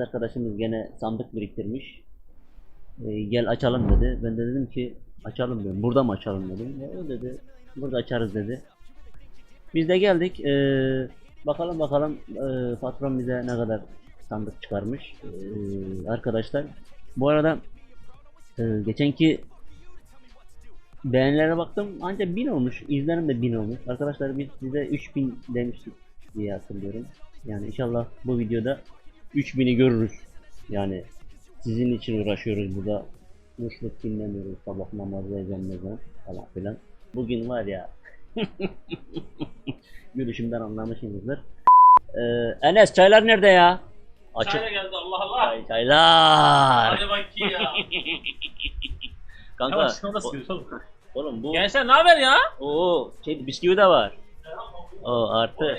Arkadaşımız gene sandık biriktirmiş. Ee, gel açalım dedi. Ben de dedim ki açalım dedim. Burada mı açalım dedim. Ya, o dedi. Burada açarız dedi. Biz de geldik. Ee, bakalım bakalım ee, patron bize ne kadar sandık çıkarmış. Ee, arkadaşlar. Bu arada ee, geçenki beğenilere baktım ancak 1000 olmuş. İzlenim de 1000 olmuş. Arkadaşlar biz size 3000 demiştik diye hatırlıyorum. Yani inşallah bu videoda 3000'i görürüz. Yani sizin için uğraşıyoruz burada. Muşluk dinlemiyoruz. Sabah namazı ezanımızdan falan filan. Bugün var ya Gülüşümden anlamışsınızdır. Ee, Enes çaylar nerede ya? Açık. Çayla geldi Allah Allah. Çay, çaylar. Hadi bakayım ya. Kanka. Da sıkıyoruz oğlum. Bu. Gençler ne haber ya? Oo, şey bisküvi de var. O artı.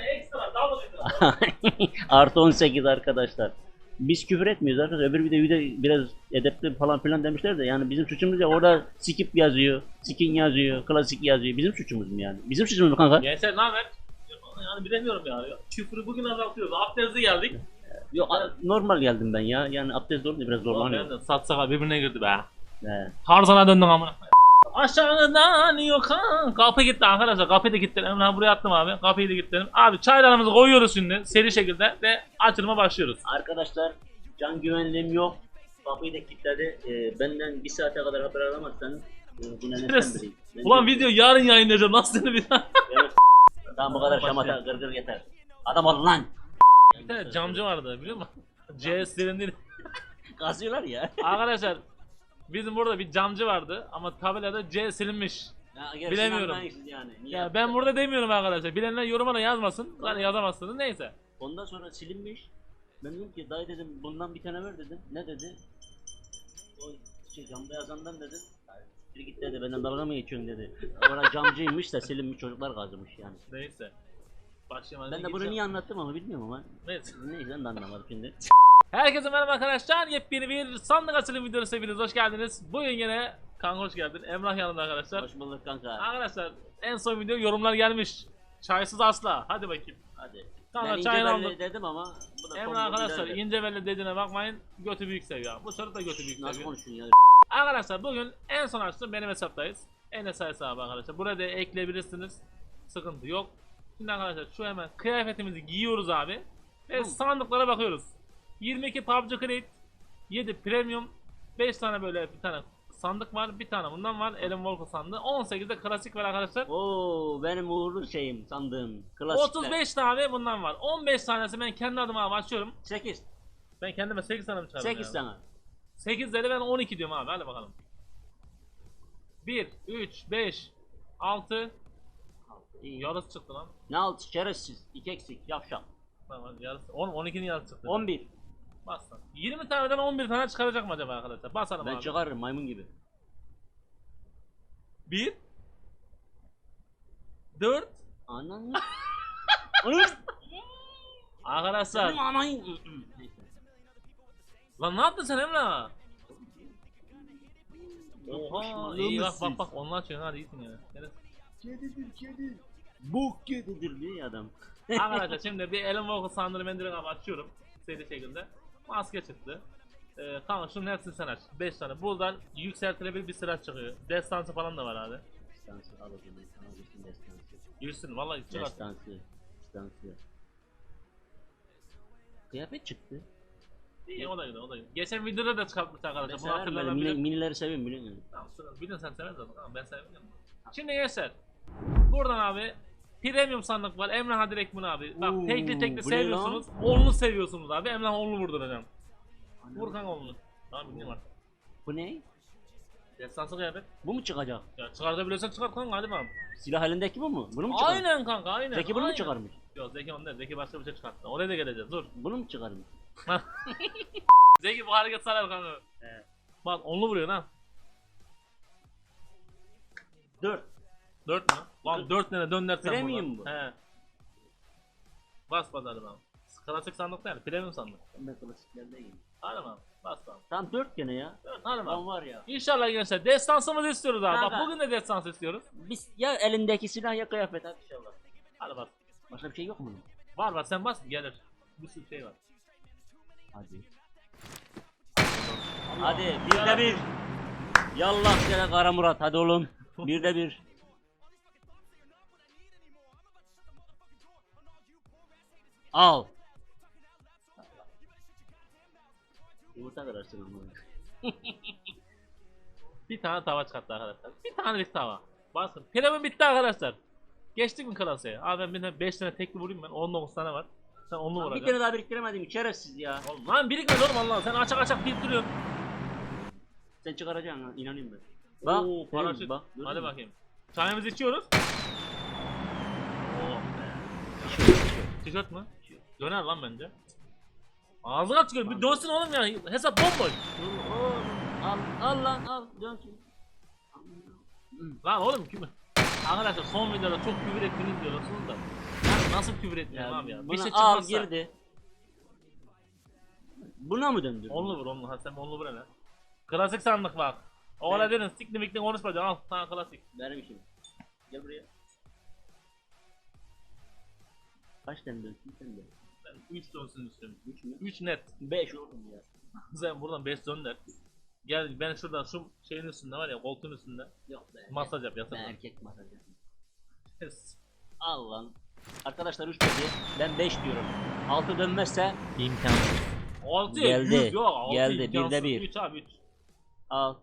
Artı 18 arkadaşlar. Biz küfür etmiyoruz arkadaşlar. Öbür videoda biraz edepli falan filan demişler de yani bizim suçumuz ya orada skip yazıyor, skin yazıyor, klasik yazıyor. Bizim suçumuz mu yani? Bizim suçumuz mu kanka? Gençler ne haber? Yani bilemiyorum ya. Küfürü bugün azaltıyoruz. Abdestli geldik. Yok normal geldim ben ya. Yani abdest olunca biraz zorlanıyor. ben de sat sakal birbirine girdi be. He. Tarzana döndün amına. Aşağıdan yukarı. Kapı gitti arkadaşlar. Kapıyı da kilitledim. Emrah buraya attım abi. Kapıyı da kilitledim. Abi çaylarımızı koyuyoruz şimdi. Seri şekilde ve açılıma başlıyoruz. Arkadaşlar can güvenliğim yok. Kapıyı da kilitledi. Ee, benden bir saate kadar haber alamazsanız e, Stres. Ben Ulan de- video yarın yayınlayacağım. Nasıl seni bir daha? Tamam bu kadar şamata gır gır yeter. Adam ol lan. Bir tane camcı vardı biliyor musun? CS serin değil. Kazıyorlar ya. Arkadaşlar bizim burada bir camcı vardı ama tabelada C silinmiş. ya Bilemiyorum. anlayışsız Yani. Niye Ya yaptı? ben burada demiyorum arkadaşlar. Bilenler yoruma da yazmasın. Zaten yazamazsınız. Neyse. Ondan sonra silinmiş. Ben dedim ki dayı dedim bundan bir tane ver dedim. Ne dedi? O şey camda yazandan dedim. Bir git dedi benden dalga mı geçiyorsun dedi. Orada camcıymış da silinmiş çocuklar kazımış yani. Neyse. Başlayalım. Ben de bunu niye anlattım ama bilmiyorum ama. Neyse. Neyse ben de anlamadım şimdi. Herkese merhaba arkadaşlar. Yepyeni bir sandık açılım videosu hepiniz hoş geldiniz. Bugün yine kanka hoş geldin. Emrah yanında arkadaşlar. Hoş bulduk kanka. Arkadaşlar en son video yorumlar gelmiş. Çaysız asla. Hadi bakayım. Hadi. Kanka ben çayını aldım. dedim ama bu da Emrah arkadaşlar güzeldi. ince belli dediğine bakmayın. Götü büyük seviyor. Bu çocuk da götü büyük Nasıl seviyor. konuştun ya? Arkadaşlar bugün en son açtım benim hesaptayız. Enes hesabı arkadaşlar. Burada ekleyebilirsiniz. Sıkıntı yok. Şimdi arkadaşlar şu hemen kıyafetimizi giyiyoruz abi. Ve sandıklara bakıyoruz. 22 PUBG Crate, 7 Premium, 5 tane böyle bir tane sandık var. Bir tane bundan var. Ellen Walker sandığı. 18 de klasik var arkadaşlar. Oo benim uğurlu şeyim sandığım. Klasikler. 35 tane bundan var. 15 tanesi ben kendi adıma başlıyorum. 8. Ben kendime 8 tane mi çıkardım 8 ya? tane. 8'leri ben 12 diyorum abi hadi bakalım. 1, 3, 5, 6 İyi. Yarısı çıktı lan. Ne altı şerefsiz. 2 eksik. Yavşak. Tamam yarısı. Oğlum 12'nin yarısı çıktı. 11. Bas lan. 20 taneden 11 tane çıkaracak mı acaba arkadaşlar? Basalım Ben abi. çıkarırım maymun gibi. 1 4 Anan. Anam. Arkadaşlar. Benim. Lan ne yaptın sen Emrah? Oha iyi bak bak bak onlar açıyorsun hadi iyisin ya. Neresi? Kedidir kedi. Bok kedidir diye adam. Arkadaşlar şimdi bir Ellen Walker direkt abi açıyorum. Seri şekilde. Maske çıktı. Ee, tamam şunun hepsini sen aç. 5 tane. Buradan yükseltilebilir bir sıra çıkıyor. Destansı falan da var abi. Destansı al o zaman. Sana gitsin destansı. Yürüsün vallahi çıkar. Destansı. Destansı. Kıyafet çıktı. İyi o da güzel o da güzel. Geçen videoda da çıkartmış Ben arkadaşlar. Bunu severim böyle hatırlanabilir. mini, minileri seviyorum biliyor musun? Tamam sıra. Bilin sen sever zaten. Tamam ben sevmiyorum. Şimdi gençler. Buradan abi Premium sandık var. Emrah'a direkt bunu abi. Bak Oo, tekli tekli bu ne seviyorsunuz. Onlu seviyorsunuz abi. Emrah onlu vurduracağım. Vur kanka onlu. Tamam bilmiyorum artık. Bu ne? Destansı kıyafet. Bu mu çıkacak? Ya çıkartabiliyorsan çıkart kanka hadi bakalım. Silah elindeki bu mu? Bunu mu çıkarmış? Aynen kanka aynen. Zeki bunu mu aynen. çıkarmış? Yok Zeki onu değil. Zeki başka bir şey çıkarttı. Oraya da geleceğiz dur. Bunu mu çıkarmış? Zeki bu hareket sarar kanka. He. Bak onlu vuruyor ha. 4. 4 mü? Lan 4 ne dön dersen Premium buradan. He. Bas hadi bakalım. Klasik sandık değil, premium sandık. Ben klasiklerdeyim. Hadi bakalım. Bas bakalım. Tam 4 gene ya. Dört, hadi Lan bakalım. var ya. İnşallah gençler destansımızı istiyoruz abi. Bak Kanka. bugün de destans istiyoruz. Biz ya elindeki silah ya kıyafet hadi inşallah. Hadi bas. Başka bir şey yok mu? Var var sen bas gelir. Bir sürü şey var. Hadi. Hadi bir de bir. Yallah sana Kara Murat hadi oğlum. Bir de bir. Al. Yumurta kırarsın ama. Bir tane tava çıkarttı arkadaşlar. Bir tanelik tava. Bakın pilavım bitti arkadaşlar. Geçtik mi klaseye? Abi ben 5 tane tekli vurayım ben. 19 tane var. Sen 10'lu Bir vuracaksın. tane daha biriktiremedim şerefsiz ya. Oğlum lan birikmez oğlum Allah. Sen açak açak bir duruyorsun. Sen çıkaracaksın ha inanayım ben. Bak. Oo, paraşüt. Bak. Hadi mü? bakayım. Çayımızı içiyoruz. Oh be. Tişört mü? Döner lan bence. Ağzına tükür. Bir dönsün oğlum ya. Hesap bomboş. Al, al lan al. Dönsün. Lan oğlum kim? Arkadaşlar son videoda çok küfür ettiniz diyorsunuz da. Ben nasıl küfür etmiyorum abi ya? Bir buna şey al çıkmazsa. girdi. Buna mı döndürdün? Onlu vur onlu. Ha sen onlu vur hele. Klasik sandık bak. Oğla dedin sikli mikli konuşma diyor. Al sana klasik. Benim işim. Gel buraya. Kaç tane dönsün sen de? Ben 3 dönsün istiyorum. 3 mü? 3 net. 5 oğlum ya. Sen buradan 5 dönder. Gel ben şuradan şu şeyin üstünde var ya koltuğun üstünde. Yok be. Masaj yap Ben yasak. erkek masaj yapayım. Al lan. Arkadaşlar 3 dedi. Ben 5 diyorum. 6 dönmezse imkansız. 6 Geldi, 100 yok 6 geldi, birde bir. 3 abi 3. Al.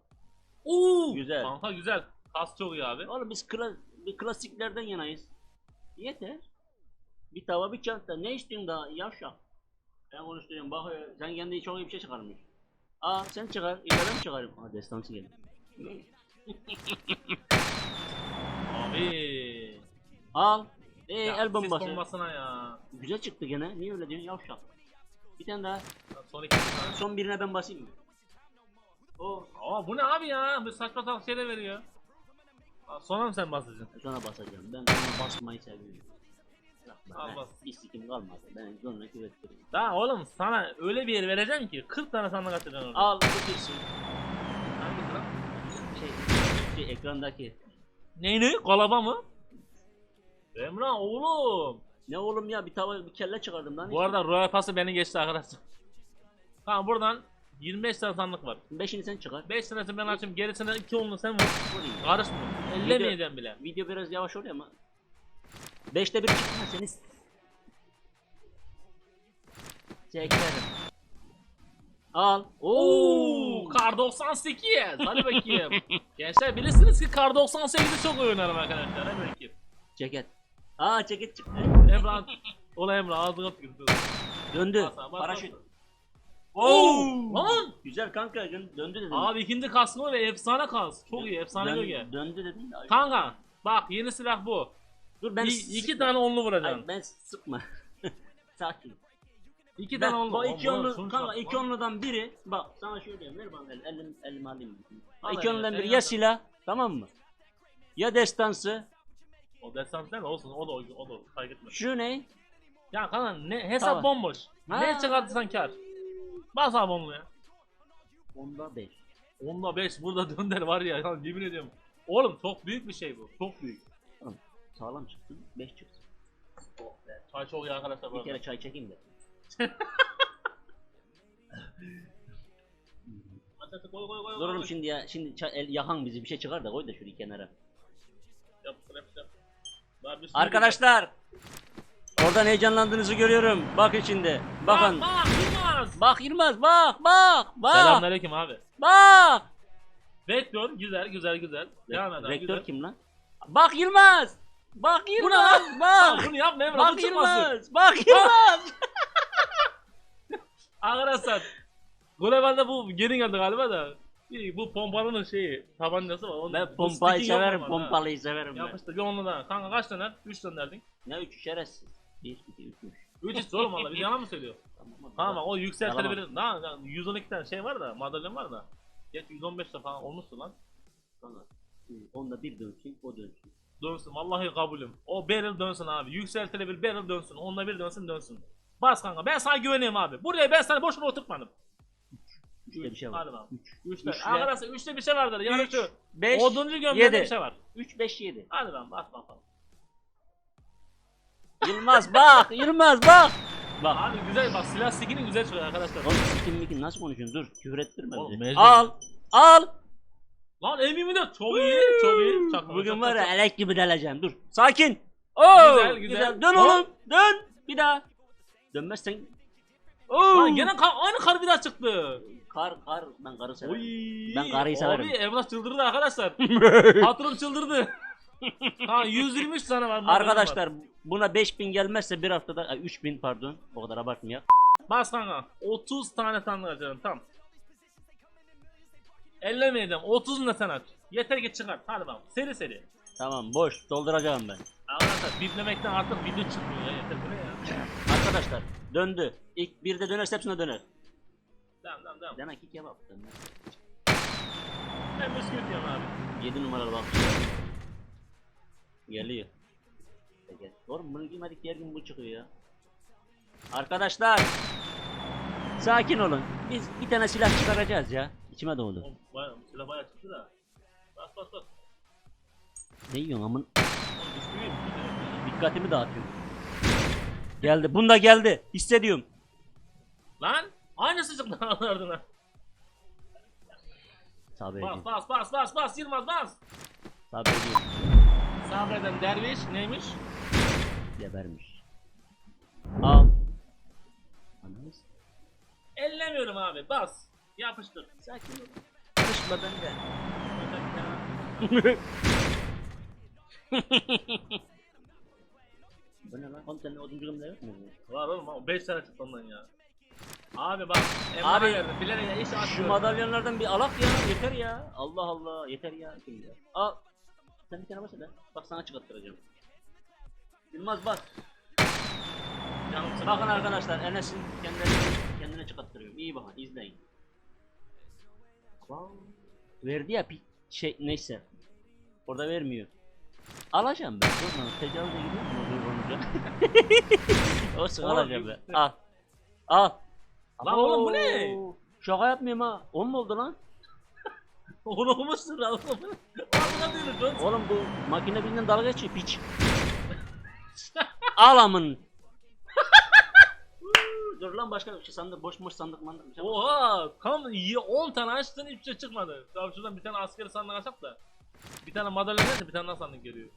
Oo Güzel. Kanka güzel. Kas çok iyi abi. Oğlum biz kla bir klasiklerden yanayız. Yeter. Bir tava bir çanta. Ne istiyorsun daha yavşak? Ben konuşturuyorum bak sen kendi çok iyi bir şey çıkarmış. Aa sen çıkar. İleride mi çıkarayım? Aa destansı geldi. Abi. Al. Ee Ya, el sis bombası. bombasına ya. Güzel çıktı gene. Niye öyle diyorsun yavşak? Bir tane daha. Son iki tane. Son birine ben basayım mı? O. Aa bu ne abi ya? Bu saçma sapan şeyler veriyor. Aa, Sonra mı sen basacaksın? Sonra basacağım. Ben sonra basmayı seviyorum. Bir sikim kalmadı. Ben sonra küvettireyim. Daha oğlum sana öyle bir yer vereceğim ki 40 tane sandık açacaksın orada. Al bitirsin. Hangi sıra? Şey, şey ekrandaki. Neyini? Kolaba mı? Emrah oğlum. Ne oğlum ya bir tava bir kelle çıkardım lan. Bu arada Royal Pass'ı beni geçti arkadaşlar. Tamam buradan 25 tane sandık var. Beşini sen çıkar. 5 tanesini ben açayım gerisine 2 onlu sen vur. Karışma. Ellemeyeceğim bile. Video biraz yavaş oluyor ama. Beşte bir çıkma seni. s- Çekerim. Al. Oo. Kar 98. Hadi bakayım. Gençler bilirsiniz ki Kar 98'i çok oynarım arkadaşlar. Hadi bakayım. Ceket. Aa ceket çıktı. Emrah. Ola Emrah ağzına tükürdü. Döndü. Paraşüt. Oo! Lan! Güzel kanka dön- döndü dedim. Abi ikinci kaskı ve efsane kas. Çok iyi efsane gölge. Döndü dedim de. Kanka bak yeni silah bu. Dur ben İ- iki tane onlu vuracaksın. ben sıkma. Sakin. İki tane onlu. bu iki onlu, sonuç kanka iki onludan biri bak sana şöyle diyeyim ver bana el, elim, elimi alayım. Al iki elini, onludan biri elini ya silah tamam mı? Ya destansı. O değil mi? Olsun o da o, o da etmez. Şu ne? Ya kanka ne hesap Tamam. bomboş. Ha. Ne çıkartırsan kar. Bas abi onlu ya. Onda 5. Onda 5 burada dönder var ya. ya yemin ediyorum. Oğlum çok büyük bir şey bu. Çok büyük. Sağlam çıktı. 5 çıksın. Oh be. Çay çok iyi arkadaşlar Bir kere çay çekeyim de. Koy, koy, koy, Dur oğlum şimdi ya şimdi çay, el, yakan bizi bir şey çıkar da koy da şurayı kenara. Yap, yap, yap. Arkadaşlar. Oradan heyecanlandığınızı görüyorum. Bak şimdi. Bakın. Bak bak Yılmaz. Bak Yılmaz bak bak bak. Selamünaleyküm abi. Bak. Vektör güzel güzel güzel. Devam Rektör güzel. kim lan? Bak Yılmaz. Bak Yılmaz. lan? Bak. Bunu yapma Emre Bak. Yılmaz. Bak Yılmaz. Arkadaşlar. Global'de bu geri geldi galiba da. Bu pompalının şeyi tabancası var. Onun, Ben pompayı severim. ama, ha. Pompalıyı severim ben. Yapıştır bir onlu daha. Kanka kaç döner? 3 dönerdin. Ne üç şerefsiz. 1, 2, 3, 3. 3 işte oğlum valla bir yalan mı söylüyor? Tamam. Tamam bak o yükseltilebilir. Daha daha 112 tane şey var da madalyon var da. Geç 115 de falan olmuştu lan. E, Onda bir dönsün, o dönsün. Dönsün vallahi kabulüm. O barrel dönsün abi. Yükseltilebilir barrel dönsün. Onunla bir dönsün dönsün. Bas kanka ben sana güveniyorum abi. Buraya ben sana boşuna oturtmadım. Üçte bir şey var. Hadi bakalım. 3. Üçte. Üçle- Arkadaşlar üçte bir şey vardır. Yani Üç, şu 5, oduncu yedi. bir şey var. 3, 5, 7. Hadi lan bas bakalım. Yılmaz bak, Yılmaz bak. Bak. Abi güzel bak silah skini güzel çıkıyor arkadaşlar. Oğlum mikim nasıl konuşuyorsun? Dur küfür ettirme Oğlum, bizi. Al. Al. Lan M24 çok iyi çok iyi. Çakma, Bugün çakma, var ya elek gibi deleceğim. Dur. Sakin. Oo, Güzel, güzel. Dön Hop. oğlum. Dön. Bir daha. Dönmezsen. Oo. Lan gene ka- aynı kar bir daha çıktı. Kar kar ben karı severim. Oy. Ben karıyı severim. Abi Evlat çıldırdı arkadaşlar. Patron çıldırdı. ha 123 tane var. Arkadaşlar buna 5000 gelmezse bir haftada ay, 3000 pardon o kadar abartmayak. Bas kanka. 30 tane sandık açalım tam. Ellemeyeceğim. 30 ne sen aç. Yeter ki çıkart. Hadi bakalım. Seri seri. Tamam boş dolduracağım ben. Arkadaşlar biplemekten artık video çıkmıyor ya. Yeter bu ne ya. Arkadaşlar döndü. İlk bir de dönerse hepsine döner. Devam devam devam. Demek ki kebap. döner. Ben bisküvit yiyorum abi. 7 numaralı bak. Geliyor. Gel. Oğlum bunu giymedik diğer gün bu çıkıyor ya. Arkadaşlar. Sakin olun. Biz bir tane silah çıkaracağız ya. İçime doğdu. Baya, silah baya çıktı da. Bas bas bas. Ne yiyorsun amın? Dikkatimi dağıtıyor. Geldi. Bunda geldi. Hissediyorum. Lan aynısı çıktı ardına. Sabrediyorum. Bas bas bas bas bas Yılmaz bas. Sabrediyorum. Sabreden derviş neymiş? Gebermiş. Al. Anladınız? Ellemiyorum abi bas. Yapıştır. Sakin ol. Karışma bende. Bu ne lan? Oğlum senin oduncu gömleği yok mu? Var oğlum 5 tane çıktı ondan ya. Abi bak Abi, verdim. Bilerek iş Şu madalyonlardan bir alak ya yeter ya. Allah Allah yeter ya. Kim ya? Al. Sen bir tane bas hele. Bak sana çıkarttıracağım. Bilmez bak. Canım. Bakın arkadaşlar Enes'in kendini kendine çıkarttırıyor. İyi bakın izleyin. Verdi ya bir şey neyse. Orada vermiyor. Alacağım ben. Dur lan tecavüze gidiyor mu? Dur olunca. Olsun alacağım ben. Al. Al. Lan oğlum bu ne? Şaka yapmıyorum ha. 10 mu oldu lan? Onu okumuşsun lan oğlum. Oğlum bu makine bizden dalga geçiyor piç. Al amın. Dur lan başka bir şey sandık boş boş sandık mandık bir şey. Oha! İyi 10 tane açtın hiçbir şey çıkmadı. Tamam şuradan bir tane askeri sandık açak da. Bir tane madalya neyse bir tane daha sandık geliyor.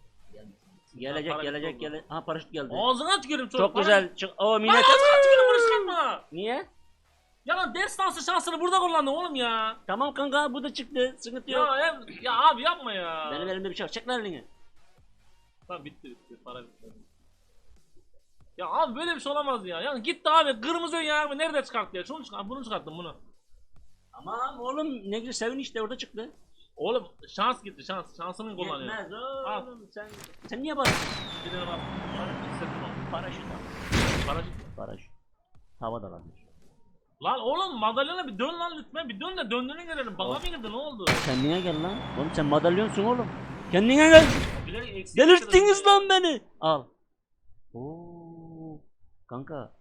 Gelecek Paraşüt gelecek oldu. gelecek. Ha paraşüt geldi. Ağzına tükürüm çok. Çok güzel. Çık. O Lan millet. ağzına tükürüm bunu çıkartma. Niye? Ya lan destansı şansını burada kullandın oğlum ya. Tamam kanka bu da çıktı. Sıkıntı yok. Ya, em, ya abi yapma ya. Benim elimde bir şey var. Çek lan elini. Tamam bitti bitti para bitti. Ya abi böyle bir şey olamaz ya. Yani gitti abi kırmızı ön yağı nerede çıkarttı ya? Şunu çıkart, bunu çıkarttım bunu. Tamam oğlum ne güzel sevin işte orada çıktı. Oğlum şans gitti şans. Şansını kullanıyor. Yetmez Al. oğlum sen. Sen niye bastın? Bir tane bak. Paraşüt hissettim. Paraşüt al. Paraşüt. Hava da varmış. Lan oğlum madalyona bir dön lan lütfen. Bir dön de döndüğünü görelim. Bana mı girdi ne oldu? Kendine gel lan. Oğlum sen madalyonsun oğlum. Kendine gel. Bilerek eksik Delirttiniz lan beni. Al. Oo. Kanka.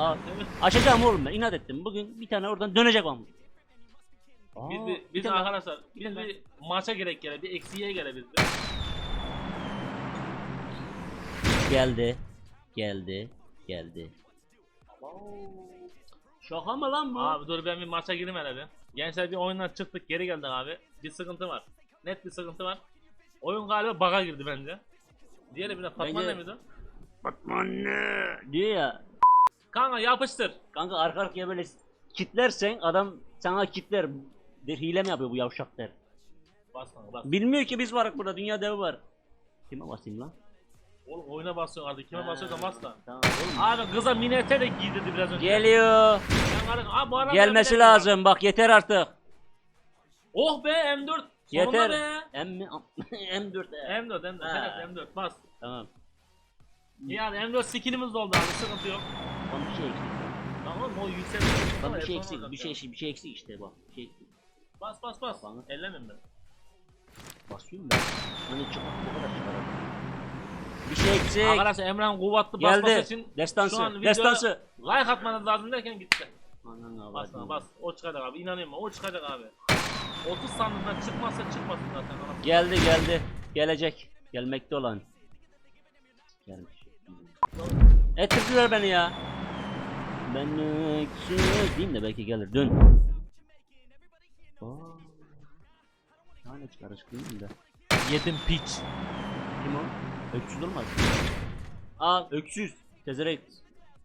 Evet. Açacağım oğlum ben. inat ettim. Bugün bir tane oradan dönecek olmuş. Aa, Biz, bir, bir biz tane- arkadaşlar biz tane- bir maça gerek gele bir eksiğe gele biz de. Geldi. Geldi. Geldi. Şaka mı lan bu? Abi dur ben bir maça gireyim hele bir. Gençler bir oyundan çıktık geri geldik abi. Bir sıkıntı var. Net bir sıkıntı var. Oyun galiba bug'a girdi bence. Diğeri bir de Fatma Bence- ne miydi? anne diyor ya. Kanka yapıştır. Kanka arka arkaya böyle kitlersen adam sana kitler. Der hile mi yapıyor bu yavşak der. Bas kanka bas. Bilmiyor ki biz varık burada dünya devi var. Kime basayım lan? Oğlum oyuna basıyor artık. Kime basıyorsan bas da. Tamam oğlum. Abi kıza mini eteği de giydirdi biraz önce. Geliyor. Ben kardeşim, abi bu arada Gelmesi dakika. lazım. Bak yeter artık. Oh be M4. Sonunda Yeter. be. M mi? M4. e. M4 M4. Ha. Evet M4 bas. Tamam. Yani M4 skinimiz de oldu abi sıkıntı yok. Lan bir şey eksik. Tamam mı? O yükseldi. Lan bir şey eksik. Bir şey bir şey eksik işte bak. Bir şey eksik. Bas bas bas. Bana. Ellemem ben. Basıyorum ben. Hani çıkar bu kadar çıkar. Bir şey eksik. Arkadaşlar Emrah'ın kuvvetli basması Geldi. için Destansı. şu an videoda Destansı. like atmanız lazım derken gitti. Anan Bas lan bas. O çıkacak abi. İnanıyorum o çıkacak abi. 30 sandıktan çıkmazsa çıkmasın zaten. anasını. Geldi geldi. Gelecek. Gelmekte olan. Gelmiş. Ettirdiler beni ya. Ben öksüz diyeyim de belki gelir. Dön. Aa. Tane çıkar açıklayayım da. Yedim piç. Kim o? Öksüz olmaz. Aa öksüz. Tezerek.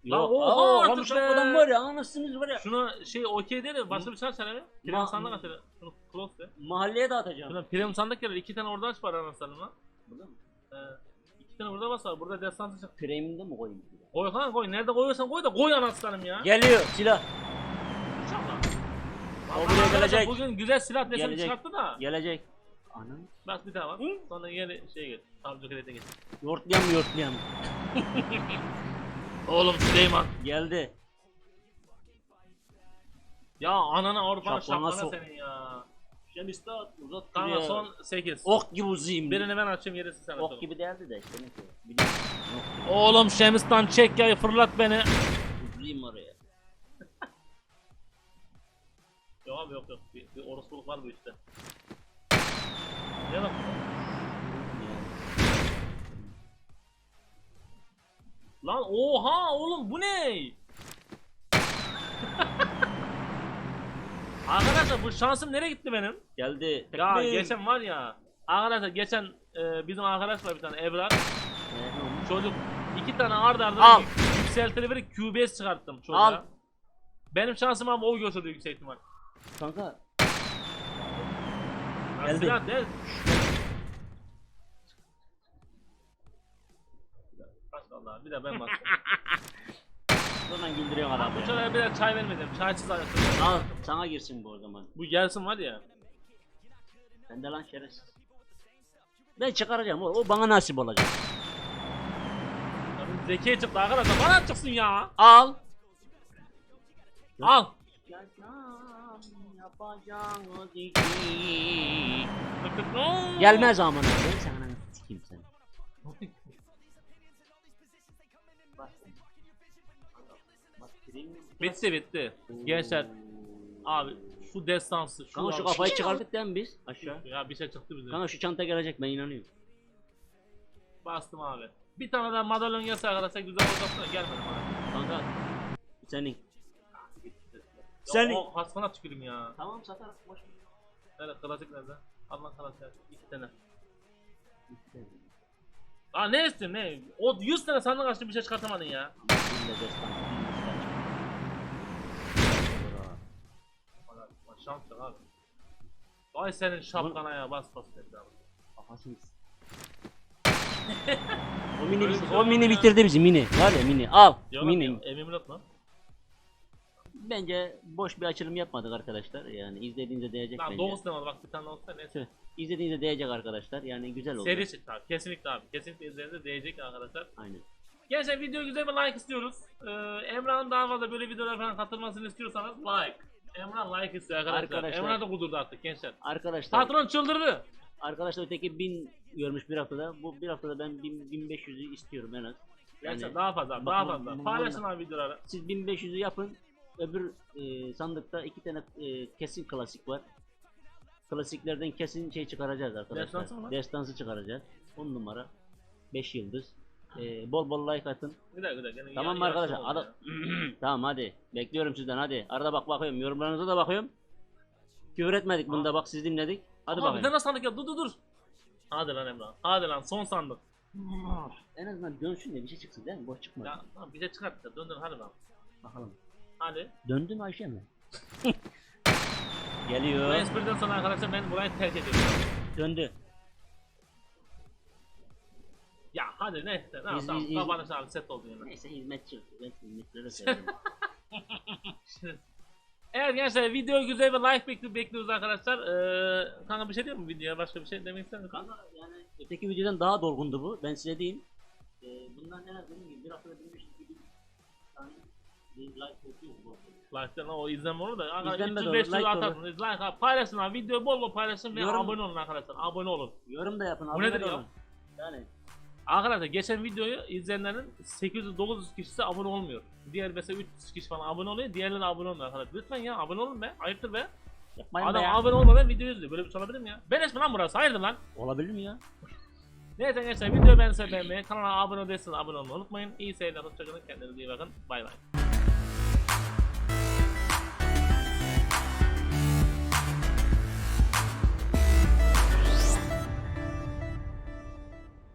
Lan Yok. oha, Aa, artık be. adam var ya anasınız var ya. Şunu şey okey değil de başka bir şarj söyle. Prim Ma- sandık aç hele. Şunu close de. Mahalleye dağıtacağım. Şuradan prim sandık gelir. iki tane oradan aç var anasını lan. Burada mı? Ee, iki tane burada bas var. Burada destansı çık. Premium'da mı koyayım? Koy kan koy. Nerede koyuyorsan koy da koy anaslanım ya. Geliyor silah. İnşallah. O Vallahi buraya arkadaşlar gelecek. Bugün güzel silah deseni Gelecek. çıkarttı da. Gelecek. Anam. Bak bir daha var. Sonra yeni şey geç. Savcı kredi geç. Yortlayam yortlayam. Oğlum Süleyman. Geldi. Ya anana Avrupa'nın Şaplana şaplana sok. senin ya. Şemistat uzat Kanka şuraya. son 8. Ok gibi uzayım. Birini ben açayım gerisi sen Ok gibi değerdi de işte neyse. Biliyorum. Ok gibi. Oğlum Şemistan çek yayı fırlat beni. Uzayım oraya. Yok abi yok yok. Bir, bir orospuluk var bu işte. Ne bak? Lan oha oğlum bu ne? Arkadaşlar bu şansım nereye gitti benim? Geldi. Ya Tekbir. geçen var ya. Arkadaşlar geçen e, bizim arkadaş var bir tane olmuş? Çocuk iki tane arda arda Al. yük- yükseltili bir QBS çıkarttım çocuğa. Al. Benim şansım ama o götürdü yüksek ihtimal. Kanka. Ya Geldi. silah? Vallahi bir de ben bastım. Buradan güldürüyorsun adamı Bu ya. çocuğa bir de çay vermedim. Çaysız ayakta. Al sana girsin bu o zaman. Bu gelsin var ya. Ben de lan şerefsiz. Ben çıkaracağım o, o bana nasip olacak. Zeki çıktı arkadaşlar. Bana çıksın ya. Al. Al. yapacağımız iki. Gelmez amına. Ben sana sikeyim seni. Bitti bitti. Gençler abi şu destansı şu Kanka şu abi- kafayı çıkardık değil mi biz? Aşağı. Ya bir şey çıktı bize. Kanka şu çanta gelecek ben inanıyorum. Bastım abi. Bir tane daha madalyon gelse arkadaşlar güzel olacaktı da gelmedi bana. Kanka senin. Sen... Senin. O haskana tükürüm ya. Tamam satarım. Boş ver. Nerede klasik nerede? Allah klasik iki tane. Aa ne istiyorsun ne? O 100 tane sandık açtı bir şey çıkartamadın ya. De destan, yok abi. Vay senin şapkana ya bas bas dedi abi. Kafasını s- o mini, şey o mini ya. bitirdi bizi mini. Var ya mini. Al. Yok mini. lan emin unutma. Bence boş bir açılım yapmadık arkadaşlar. Yani izlediğinizde değecek Lan bence. 9 tane bak bir tane olsa neyse. Tüh. İzlediğinizde değecek arkadaşlar. Yani güzel oldu. Seri çıktı abi kesinlikle abi. Kesinlikle izlediğinizde değecek arkadaşlar. Aynen. Gençler video güzel bir like istiyoruz. Ee, Emrah'ın daha fazla böyle videolara falan katılmasını istiyorsanız like. Emrah like istiyor arkadaşlar. Arkadaşlar- Emrah da kudurdu artık gençler. Arkadaşlar Patron çıldırdı. arkadaşlar öteki 1000 görmüş bir haftada. Bu bir haftada ben 1000 1500'ü istiyorum en az. Gençler Yani daha fazla daha fazla. bak- Paylaşın abi videoları. siz 1500'ü yapın. Öbür e, sandıkta iki tane e, kesin klasik var. Klasiklerden kesin şey çıkaracağız arkadaşlar. Destansı mı lan? Destansı çıkaracağız. 10 numara. 5 yıldız. E, bol bol like atın. Bir dakika. Gene Tamam mı arkadaşlar? Ada- tamam hadi. Bekliyorum sizden hadi. Arada bak bakıyorum. Yorumlarınıza da bakıyorum. Küfür etmedik bunda bak siz dinledik. Hadi Ama bakayım. bize nasıl sandık ya? Dur dur dur. Hadi lan Emrah. Hadi lan son sandık. En azından dönsün de bir şey çıksın değil mi? Boş çıkma. Ya tamam bize çıkart da döndür hadi lan. Bakalım. Hadi. Döndü mü Ayşe mi? Bu Geliyor. espriden sonra arkadaşlar ben burayı terk ediyorum. Döndü. Hadi neyse. Tamam İz- tamam. iz- Kapanış abi set oldu yine. Neyse hizmetçi. Ben hizmetlere severim. Evet gençler video güzel bir like bekli bekliyoruz arkadaşlar. Ee, kanka bir şey diyor mu videoya? Başka bir şey demek ister misin? Kanka yani öteki videodan daha dolgundu bu. Ben size diyeyim. Ee, bundan en az benim gibi bir haftada bir gibi tane bir like bekliyor bu. O izlenme olur da. Arkadaşlar İzlenme de 300 olur, 500 like atarsınız. Like abi paylaşın abi. Videoyu bol bol paylaşın ve Yorum- abone olun arkadaşlar. Abone olun. Yorum da yapın. Bu abone nedir ya? Yani Arkadaşlar geçen videoyu izleyenlerin 800-900 kişisi abone olmuyor. Diğer mesela 300 kişi falan abone oluyor. Diğerleri abone olmuyor arkadaşlar. Lütfen ya abone olun be. Ayıptır be. yapmayın Adam be ya. abone olmadan video izliyor. Böyle bir şey olabilir mi ya? Beleş mi lan burası? Hayırdır lan? Olabilir mi ya? Neyse gençler videoyu beğendiyseniz beğenmeyi, kanala abone değilseniz abone olmayı unutmayın. İyi seyirler, hoşçakalın, kendinize iyi bakın. Bay bay.